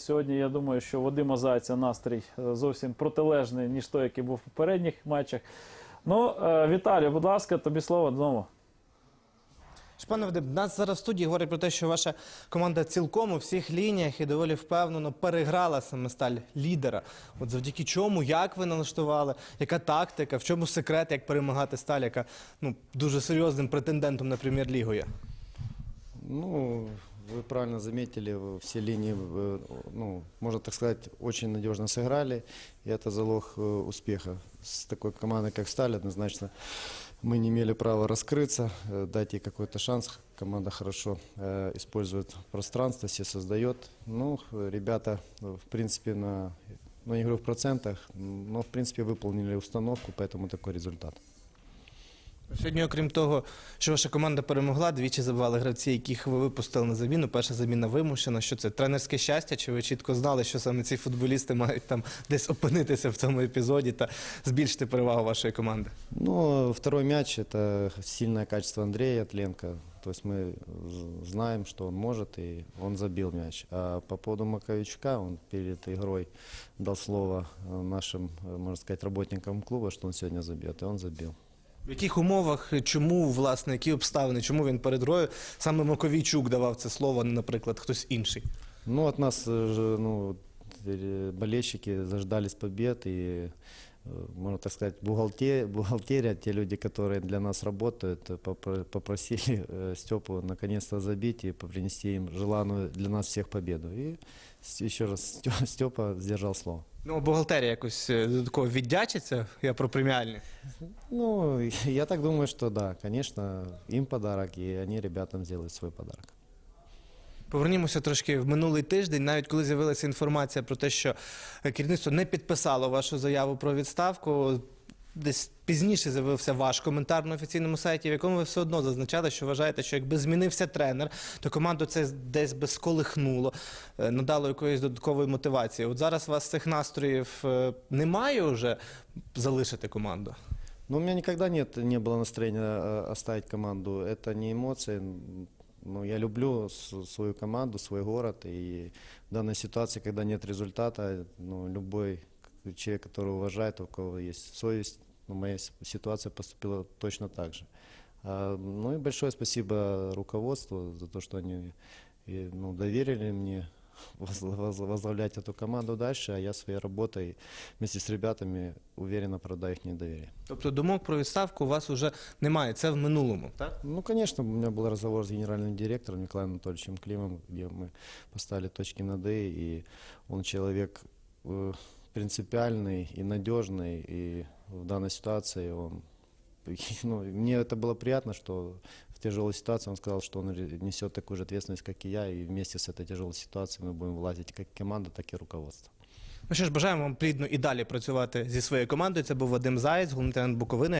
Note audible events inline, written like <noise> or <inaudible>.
Сьогодні я думаю, що Вадима Зайця настрій е, зовсім протилежний, ніж той, який був в попередніх матчах. Ну, е, Віталій, будь ласка, тобі слово знову. Пане Вадим, нас зараз в студії говорять про те, що ваша команда цілком у всіх лініях і доволі впевнено переграла саме сталь лідера. От завдяки чому, як ви налаштували, яка тактика, в чому секрет, як перемагати сталь, яка ну дуже серйозним претендентом на прем'єр-лігу є. Ну, вы правильно заметили, в- все линии, э, ну, можно так сказать, очень надежно сыграли, и это залог э, успеха. С такой командой, как Сталь, однозначно мы не имели права раскрыться, э, дать ей какой-то шанс. Команда хорошо э, использует пространство, все создает. Ну, э, ребята, э, в принципе, на, ну, не говорю в процентах, но, в принципе, выполнили установку, поэтому такой результат. Сьогодні, окрім того, що ваша команда перемогла, двічі забивали гравці, яких ви випустили на заміну. Перша заміна вимушена. Що це тренерське щастя? Чи ви чітко знали, що саме ці футболісти мають там десь опинитися в цьому епізоді та збільшити перевагу вашої команди? Ну, второй мяч – это сильное качество Андрея Тленко. То есть мы з- знаем, что он может, и он забил мяч. А по поводу Маковичка, он перед игрой дал слово э, нашим, э, можно сказать, работникам клуба, что он сегодня забьет, и он забил. В яких умовах, чому, власне, які обставини, чому він перед грою саме Маковійчук давав це слово, а не, наприклад, хтось інший? Ну, от нас, э, же, ну, э, болельщики заждались побед, и, э, можно так сказать, бухгалтерия, бухгалтерия, те люди, которые для нас работают, э, попро- попросили э, Степу наконец-то забить и принести им желанную для нас всех победу. И с- еще раз, Стё- Степа сдержал слово. Ну, бухгалтерія якось е, додатково віддячиться, я про преміальні. Ну, <laughs> я так думаю, что да, конечно, им подарок, и они ребятам сделают свой подарок. Повернімося трошки в минулий тиждень, навіть коли з'явилася інформація про те, що е, керівництво не підписало вашу заяву про відставку Десь пізніше з'явився ваш коментар на офіційному сайті, в якому ви все одно зазначали, що вважаєте, що якби змінився тренер, то команду це десь би сколихнуло, е, надало якоїсь додаткової мотивації. От зараз у вас цих настроїв е, немає вже залишити команду. Ну, у меня никогда нет, не было настроения э, оставить команду. Это не эмоции. М, Ну, я люблю с- свою команду, свой город. И в данной ситуации, когда нет результата, ну, любой к- человек, который уважает, у кого есть совесть, ну, моя с- ситуация поступила точно так же. А, ну и большое спасибо руководству за то, что они и, ну, доверили мне <laughs> воз- воз- возглавлять эту команду дальше, а я своей работой вместе с ребятами уверенно продаю их недоверие. Тобто думок про відставку у вас вже немає, це в минулому, так? Ну, конечно, у меня был разговор с генеральным директором Николаем Анатольевичем Климом, где мы поставили точки над «и», и он человек э, принципиальный и надежный, и в данной ситуации он... <laughs> Ну, мне это было приятно, что в тяжелой ситуации он сказал, что он ре- несет такую же ответственность, как и я, и вместе с этой тяжелой ситуацией мы будем влазить как команда, так и руководство. Ну що ж, бажаємо вам плідно і далі працювати зі своєю командою. Це був Вадим Заєць, головний тренер Буковини.